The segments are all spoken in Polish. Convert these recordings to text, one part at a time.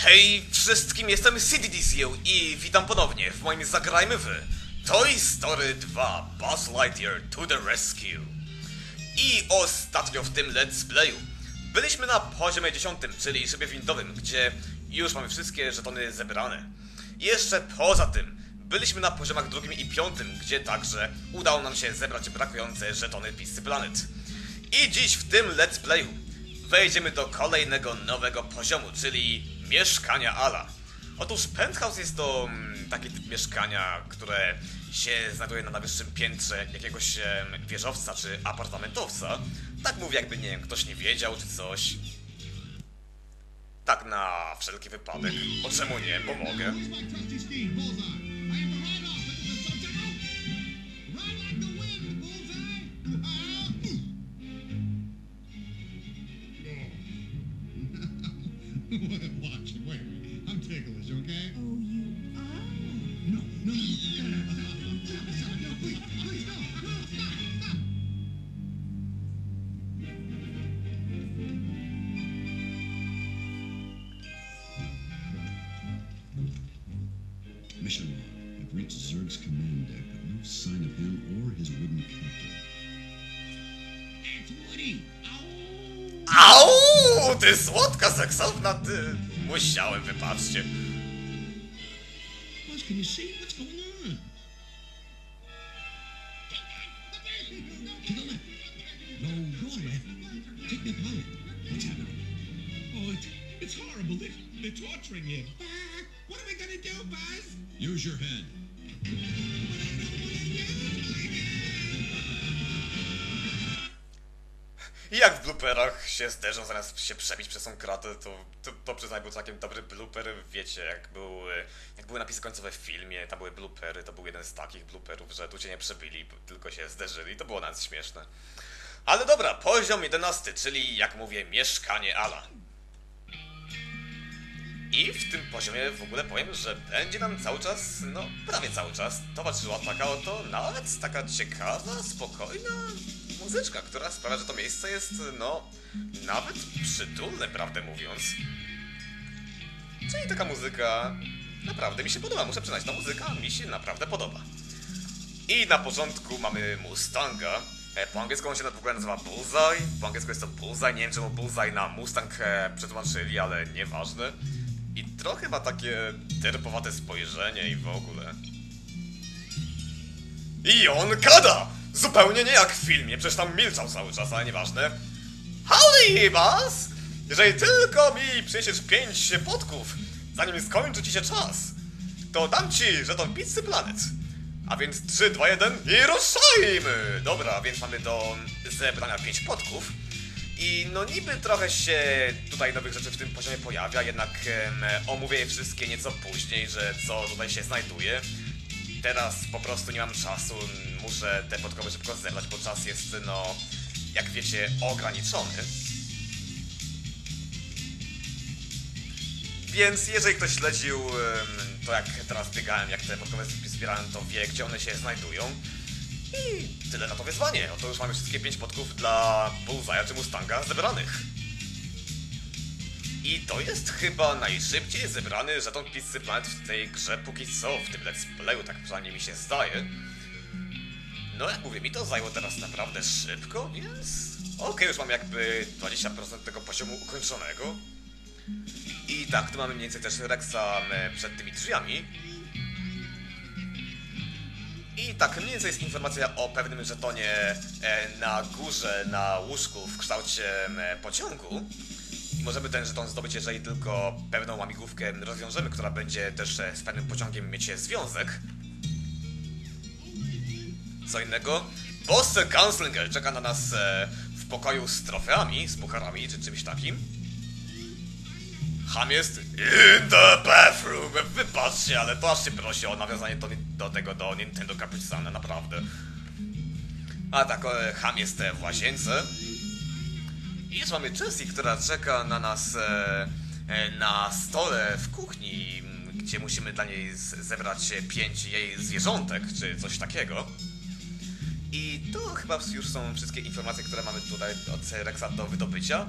Hej wszystkim, jestem CDDCU i witam ponownie w moim Zagrajmy w Toy Story 2 Buzz Lightyear to the Rescue. I ostatnio w tym let's playu byliśmy na poziomie 10, czyli szybie windowym, gdzie już mamy wszystkie żetony zebrane. Jeszcze poza tym byliśmy na poziomach drugim i piątym, gdzie także udało nam się zebrać brakujące żetony Pizzy Planet. I dziś w tym let's playu wejdziemy do kolejnego nowego poziomu, czyli mieszkania Ala. Otóż penthouse jest to mm, taki typ mieszkania, które się znajduje na najwyższym piętrze jakiegoś wieżowca czy apartamentowca. Tak mówię, jakby nie wiem, ktoś nie wiedział czy coś. Tak na wszelki wypadek. O czemu nie, bo Watch it, wait. I'm ticklish, okay? Oh, Ty słodka, seksowna, ty! Musiałem, wybaczcie. Buzz, can you see what's going on? To the left. No, go on, left. Take that pilot. What's happening? Oh, it's, it's horrible. They're, they're torturing him. What are we gonna do, Buzz? Use your head. I jak w blooperach się zderzą zamiast się przebić przez tą kratę, to, to, to przyznaj był całkiem dobry blooper, wiecie, jak, był, jak były napisy końcowe w filmie, tam były bloopery, to był jeden z takich blooperów, że tu cię nie przebili, tylko się zderzyli, to było nawet śmieszne. Ale dobra, poziom 11, czyli jak mówię, mieszkanie Ala. I w tym poziomie w ogóle powiem, że będzie nam cały czas, no prawie cały czas, towarzyszyła taka oto nawet taka ciekawa, spokojna muzyczka, która sprawia, że to miejsce jest, no, nawet przytulne, prawdę mówiąc. Czyli taka muzyka naprawdę mi się podoba, muszę przyznać, ta muzyka mi się naprawdę podoba. I na początku mamy Mustanga. E, Po angielsku on się w ogóle nazywa Bullseye. Po angielsku jest to Bullseye. Nie wiem czemu Bullseye na Mustang e, przetłumaczyli, ale nieważne. I trochę ma takie derpowate spojrzenie i w ogóle. I on kada! Zupełnie nie jak w filmie, przecież tam milczał cały czas, ale nieważne. Howdy, Buzz! Jeżeli tylko mi przyniesiesz pięć podków, zanim skończy ci się czas, to dam ci żeton Pizzy Planet. A więc 3, 2, 1 i ruszajmy! Dobra, więc mamy do zebrania 5 podków. I no niby trochę się tutaj nowych rzeczy w tym poziomie pojawia, jednak em, omówię je wszystkie nieco później, że co tutaj się znajduje. Teraz po prostu nie mam czasu, muszę te podkowy szybko zebrać, bo czas jest, no, jak wiecie, ograniczony. Więc jeżeli ktoś śledził to jak teraz biegałem, jak te podkowy zbierałem, to wie, gdzie one się znajdują. I tyle na to wyzwanie. Oto już mamy wszystkie 5 podków dla Bullseye'a czy Mustanga zebranych. I to jest chyba najszybciej zebrany żeton Pizzy Planet w tej grze póki co, w tym let's playu, tak przynajmniej mi się zdaje. No jak mówię, mi to zajęło teraz naprawdę szybko, więc... Okej, już mam jakby 20% tego poziomu ukończonego. I tak, tu mamy mniej więcej też Rexa e, przed tymi drzwiami. I tak, mniej więcej jest informacja o pewnym żetonie e, na górze, na łóżku w kształcie e, pociągu. I możemy ten żeton zdobyć, jeżeli tylko pewną łamigłówkę rozwiążemy, która będzie też z pewnym pociągiem mieć związek. Co innego? Boss Gunslinger czeka na nas e, w pokoju z trofeami, z pucharami czy czymś takim. Ham jest in the bathroom. Wybaczcie, ale to aż się prosi o nawiązanie do, do tego, do Nintendo Capucana, naprawdę. A tak, e, Ham jest e, w łazience. I już mamy Jessie, która czeka na nas na stole w kuchni, gdzie musimy dla niej zebrać pięć jej zwierzątek, czy coś takiego. I to chyba już są wszystkie informacje, które mamy tutaj od Rexa do wydobycia.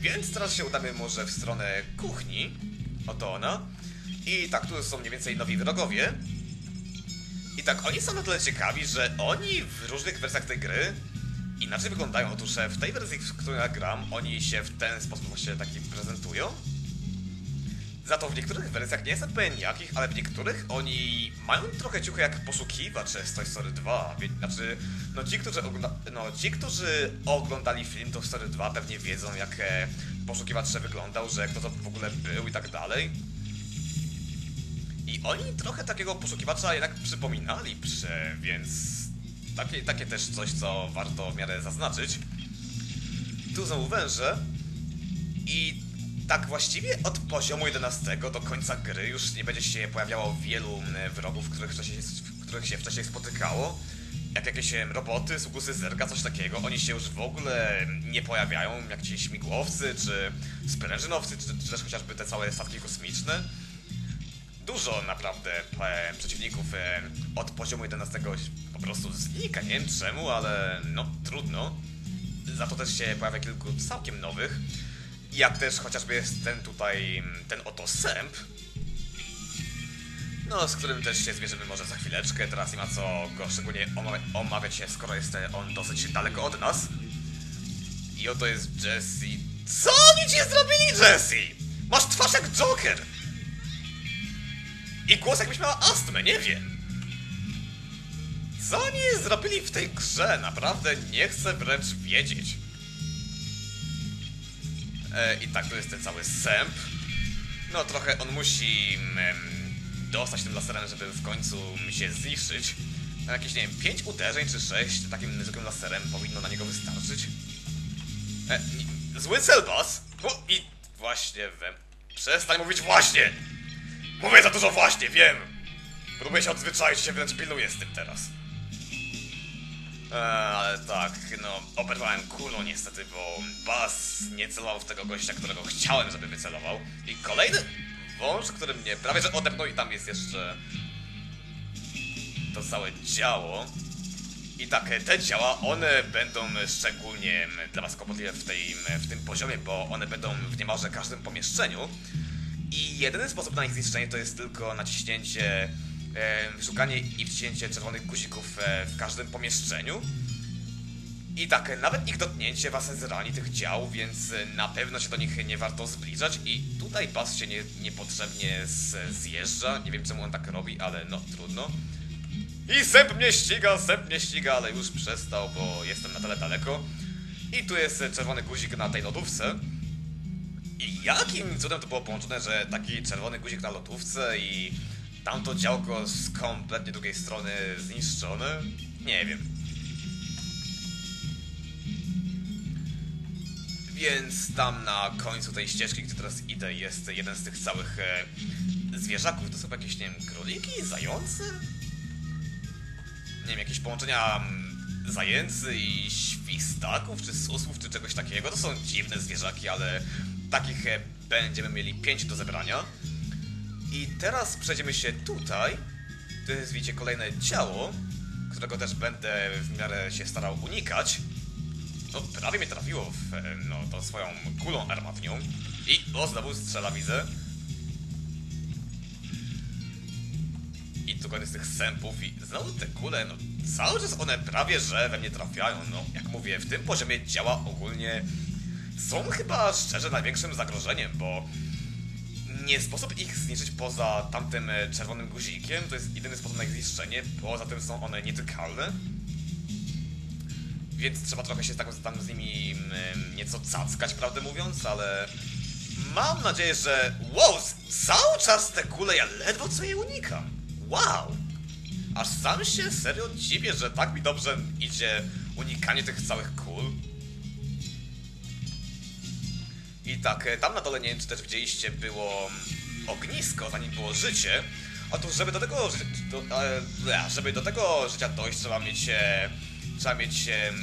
Więc teraz się udamy może w stronę kuchni. Oto ona. I tak, tu są mniej więcej nowi wrogowie. I tak, oni są na tyle ciekawi, że oni w różnych wersjach tej gry inaczej wyglądają. Otóż w tej wersji, w której ja gram, oni się w ten sposób właśnie taki prezentują. Za to w niektórych wersjach, nie jestem pewien jakich, ale w niektórych oni mają trochę ciuchy jak poszukiwacze z Toy Story 2. Wie, znaczy, no ci, którzy no, ci, którzy oglądali film Toy Story 2 pewnie wiedzą jak e, poszukiwacz wyglądał, że kto to w ogóle był i tak dalej. I oni trochę takiego poszukiwacza jednak przypominali, prze, więc takie, takie też coś, co warto w miarę zaznaczyć. Tu są węże i tak właściwie od poziomu 11 do końca gry już nie będzie się pojawiało wielu wrogów, których wcześniej, których się wcześniej spotykało. Jak jakieś roboty, sługusy zerga, coś takiego, oni się już w ogóle nie pojawiają, jak ci śmigłowcy, czy sprężynowcy, czy, czy też chociażby te całe statki kosmiczne dużo naprawdę e, przeciwników e, od poziomu 11 po prostu znika. Nie wiem czemu, ale no trudno. Za to też się pojawia kilku całkiem nowych. Jak też chociażby jest ten tutaj, ten oto sęp. No, z którym też się zmierzymy może za chwileczkę. Teraz nie ma co go szczególnie omawia- omawiać się, skoro jest e, on dosyć daleko od nas. I oto jest Jesse. Co oni ci zrobili, Jesse? Masz twarz jak Joker! I głos jakbyś miała astmę, nie wiem. Co oni zrobili w tej grze? Naprawdę nie chcę wręcz wiedzieć. E, I tak, to jest ten cały sęp. No trochę on musi em, dostać tym laserem, żeby w końcu się zniszczyć. Na jakieś, nie wiem, 5 uderzeń czy 6 takim zwykłym laserem powinno na niego wystarczyć. E, nie- zły celbas! O, I właśnie we... Przestań mówić właśnie! Mówię za dużo właśnie, wiem! Próbuję się odzwyczaić, się wręcz pilnuję z tym teraz. Eee, ale tak, no, oberwałem kulą niestety, bo Bas nie celował w tego gościa, którego chciałem, żeby wycelował. I kolejny wąż, który mnie prawie że odepnął i tam jest jeszcze to całe działo. I tak, te działa, one będą szczególnie dla was kłopotliwe w, tej, w tym poziomie, bo one będą w niemalże każdym pomieszczeniu. I jedyny sposób na ich zniszczenie to jest tylko naciśnięcie, e, szukanie i wciśnięcie czerwonych guzików e, w każdym pomieszczeniu. I tak, e, nawet ich dotknięcie was zrani tych dział, więc e, na pewno się do nich nie warto zbliżać. I tutaj Bas się nie, niepotrzebnie zjeżdża. Nie wiem czemu on tak robi, ale no trudno. I sęp mnie ściga, sęp mnie ściga, ale już przestał, bo jestem na tyle daleko. I tu jest e, czerwony guzik na tej lodówce. I jakim cudem to było połączone, że taki czerwony guzik na lotówce i tamto działko z kompletnie drugiej strony zniszczone? Nie wiem. Więc tam na końcu tej ścieżki, gdzie teraz idę, jest jeden z tych całych e, zwierzaków. To są jakieś, nie wiem, króliki, zające? Nie wiem, jakieś połączenia mm, zajęcy i świstaków, czy susłów, czy czegoś takiego. To są dziwne zwierzaki, ale takich e, będziemy mieli pięć do zebrania. I teraz przejdziemy się tutaj. To jest, widzicie, kolejne ciało, którego też będę w miarę się starał unikać. No, prawie mnie trafiło w, no, tą swoją kulą armatnią. I, o, znowu strzela, widzę. I tu koniec tych sępów i znowu te kule, no cały czas one prawie że we mnie trafiają, no jak mówię, w tym poziomie działa ogólnie są chyba szczerze największym zagrożeniem, bo nie sposób ich zniszczyć poza tamtym e, czerwonym guzikiem, to jest jedyny sposób na ich zniszczenie, poza tym są one nietykalne. Więc trzeba trochę się tak, tam z nimi mm, nieco cackać, prawdę mówiąc, ale mam nadzieję, że... Wow, cały czas te kule ja ledwo co je unikam. Wow! Aż sam się serio dziwię, że tak mi dobrze idzie unikanie tych całych kul. I tak, e, tam na dole, nie wiem czy też widzieliście, było mm, ognisko, zanim było życie. Otóż, żeby do tego, do, e, żeby do tego życia dojść, trzeba mieć, e, trzeba mieć em,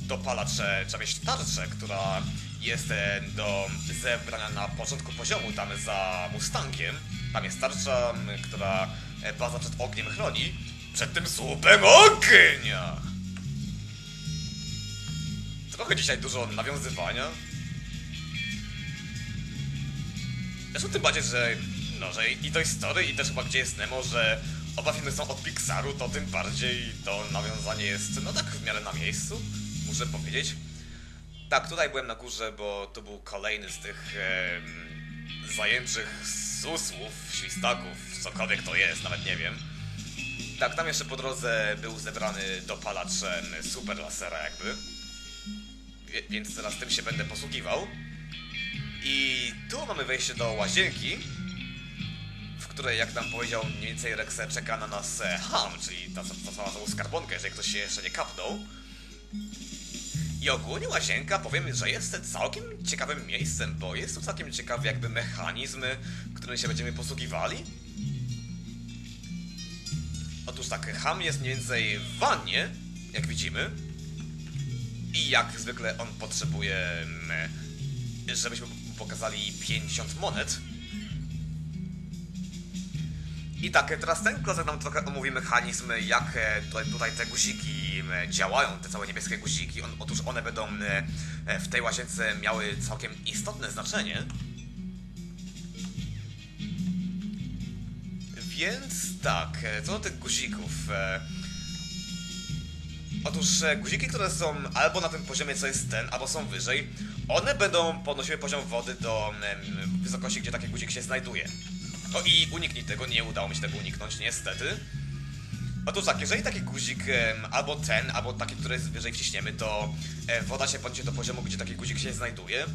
dopalacze, trzeba mieć tarczę, która jest do zebrania na początku poziomu, tam za Mustangiem. Tam jest tarcza, m, która baza przed ogniem chroni. Przed tym słupem ognia! Trochę dzisiaj dużo nawiązywania. Zresztą tym bardziej, że no, że i Toy Story i też chyba Gdzie jest Nemo, że oba filmy są od Pixaru, to tym bardziej to nawiązanie jest no tak w miarę na miejscu, muszę powiedzieć. Tak, tutaj byłem na górze, bo to był kolejny z tych em, zajęczych susłów, świstaków, cokolwiek to jest, nawet nie wiem. Tak, tam jeszcze po drodze był zebrany dopalacz em, super lasera jakby. Wie, więc teraz tym się będę posługiwał. I tu mamy wejście do łazienki, w której, jak nam powiedział mniej więcej Rex, czeka na nas e, Ham, czyli ta, ta cała tą skarbonka, jeżeli ktoś się jeszcze nie kapnął. I ogólnie łazienka, powiem, że jest całkiem ciekawym miejscem, bo jest tu całkiem ciekawy jakby mechanizm, którym się będziemy posługiwali. Otóż tak, Ham jest mniej więcej w wannie, jak widzimy. I jak zwykle on potrzebuje, mm, żebyśmy pokazali 50 monet. I tak, teraz ten klocek nam trochę omówi mechanizm, jak e, tutaj, te guziki e, działają, te całe niebieskie guziki. Otóż one będą e, e, w tej łazience miały całkiem istotne znaczenie. Więc tak, e, co do tych guzików. e, Otóż e, guziki, które są albo na tym poziomie, co jest ten, albo są wyżej, one będą podnosiły poziom wody do wysokości, gdzie taki guzik się znajduje. No i uniknij tego, nie udało mi się tego uniknąć, niestety. Otóż tak, jeżeli taki guzik albo ten, albo taki, który wyżej wciśniemy, to woda się podniesie do poziomu, gdzie taki guzik się znajduje.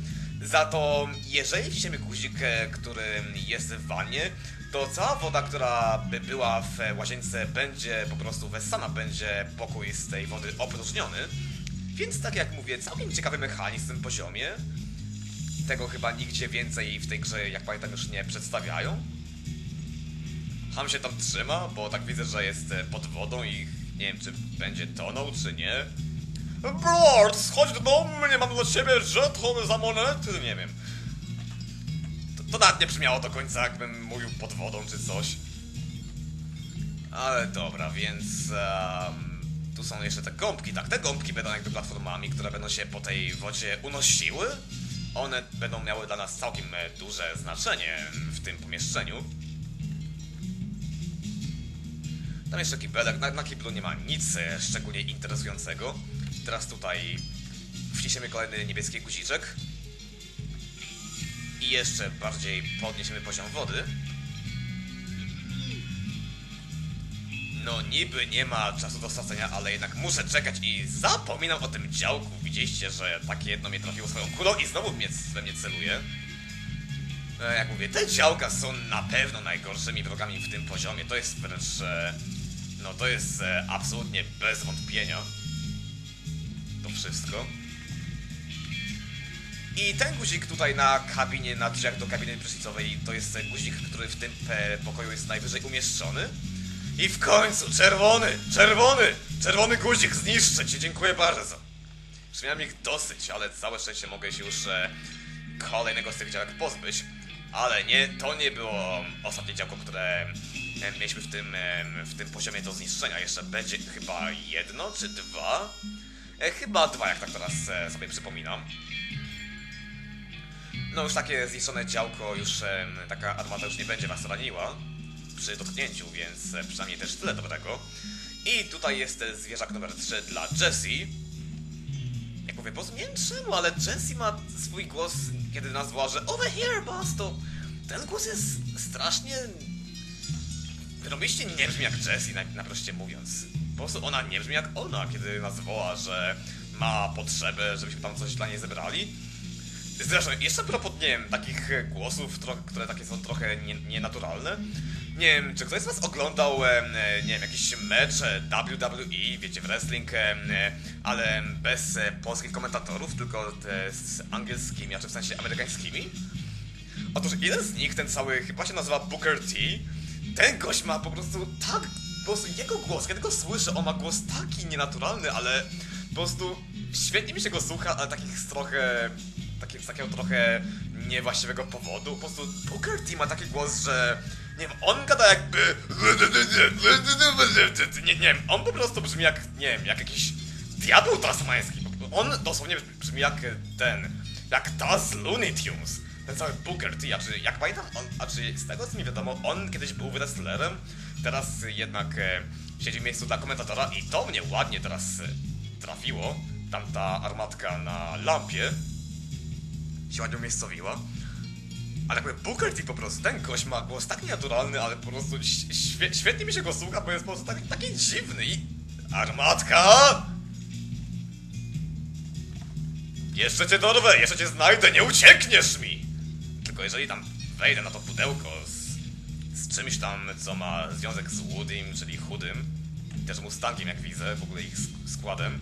Za to, jeżeli wciśniemy guzik, e, który jest w wannie, to cała woda, która by była w łazience, będzie po prostu wessana, będzie pokój z tej wody opróżniony. Więc tak jak mówię, całkiem ciekawy mechanizm w tym poziomie. Tego chyba nigdzie więcej w tej grze, jak pamiętam, już nie przedstawiają. Ham się tam trzyma, bo tak widzę, że jest e, pod wodą i nie wiem, czy będzie tonął, czy nie. Brord, chodź do mnie, mam dla ciebie żeton za monety, nie wiem. To, to nawet nie brzmiało do końca, jakbym mówił pod wodą, czy coś. Ale dobra, więc... em, tu są jeszcze te gąbki, tak, te gąbki będą jakby platformami, które będą się po tej wodzie unosiły. One będą miały dla nas całkiem e, duże znaczenie w tym pomieszczeniu. Tam jeszcze kibelek, na, na kiblu nie ma nic e, szczególnie interesującego. Teraz tutaj wciśniemy kolejny niebieski guziczek. I jeszcze bardziej podniesiemy poziom wody. No niby nie ma czasu do stracenia, ale jednak muszę czekać i zapominam o tym działku. Widzieliście, że takie jedno mnie trafiło swoją kulą i znowu mnie, we mnie celuje. E, Jak mówię, te działka są na pewno najgorszymi wrogami w tym poziomie. To jest wręcz... e, No to jest e, absolutnie bez wątpienia. To wszystko. I ten guzik tutaj na kabinie, na drzwiach do kabiny prysznicowej, to jest guzik, który w tym e, pokoju jest najwyżej umieszczony. I w końcu, czerwony, czerwony, czerwony guzik, zniszczę cię, dziękuję bardzo. Już miałem ich dosyć, ale całe szczęście mogę się już e, kolejnego z tych działek pozbyć. Ale nie, to nie było ostatnie działko, które e, mieliśmy w tym, e, w tym poziomie do zniszczenia. Jeszcze będzie chyba jedno czy dwa? E, chyba dwa, jak tak teraz e, sobie przypominam. No już takie zniszczone działko, już em, taka armata już nie będzie was raniła przy dotknięciu, więc e, przynajmniej też tyle dobrego. I tutaj jest e, zwierzak numer 3 dla Jessie. Jak mówię, bo nie wiem czemu, ale Jessie ma swój głos, kiedy nas woła, że over here, boss, to ten głos jest strasznie... Robiście nie brzmi jak Jessie, na, naproście mówiąc. Po prostu ona nie brzmi jak ona, kiedy nas woła, że ma potrzebę, żebyśmy tam coś dla niej zebrali. Zresztą, jeszcze propos, nie wiem, takich głosów, które takie są trochę nie, nienaturalne. Nie wiem, czy ktoś z was oglądał, e, nie wiem, jakiś mecz WWE, wiecie, w wrestling, e, ale bez e, polskich komentatorów, tylko z angielskimi, a czy w sensie amerykańskimi? Otóż jeden z nich, ten cały, chyba się nazywa Booker T, ten gość ma po prostu tak, po prostu jego głos, kiedy go słyszę, on ma głos taki nienaturalny, ale po prostu świetnie mi się go słucha, ale takich trochę, taki, z takiego trochę niewłaściwego powodu. Po prostu Booker T ma taki głos, że nie wiem, on gada jakby nie, nie wiem, on po prostu brzmi jak, nie wiem, jak jakiś diabeł tasmański. On dosłownie brzmi jak ten, jak ta z Looney Tunes. ten cały Booker T, a czy jak pamiętam, on, a czy z tego co mi wiadomo, on kiedyś był wrestlerem, teraz jednak e, siedzi w miejscu dla komentatora i to mnie ładnie teraz e, trafiło. Tamta armatka na lampie się ładnie umiejscowiła. Ale jakby Booker T po prostu, ten gość ma głos tak nienaturalny, ale po prostu świe świetnie mi się go słucha, bo jest po prostu taki, taki dziwny i... Armatka! Jeszcze cię dorwę, jeszcze cię znajdę, nie uciekniesz mi! Tylko jeżeli tam wejdę na to pudełko z, z czymś tam, co ma związek z Woodym, czyli chudym, też Mustangiem jak widzę, w ogóle ich sk- składem,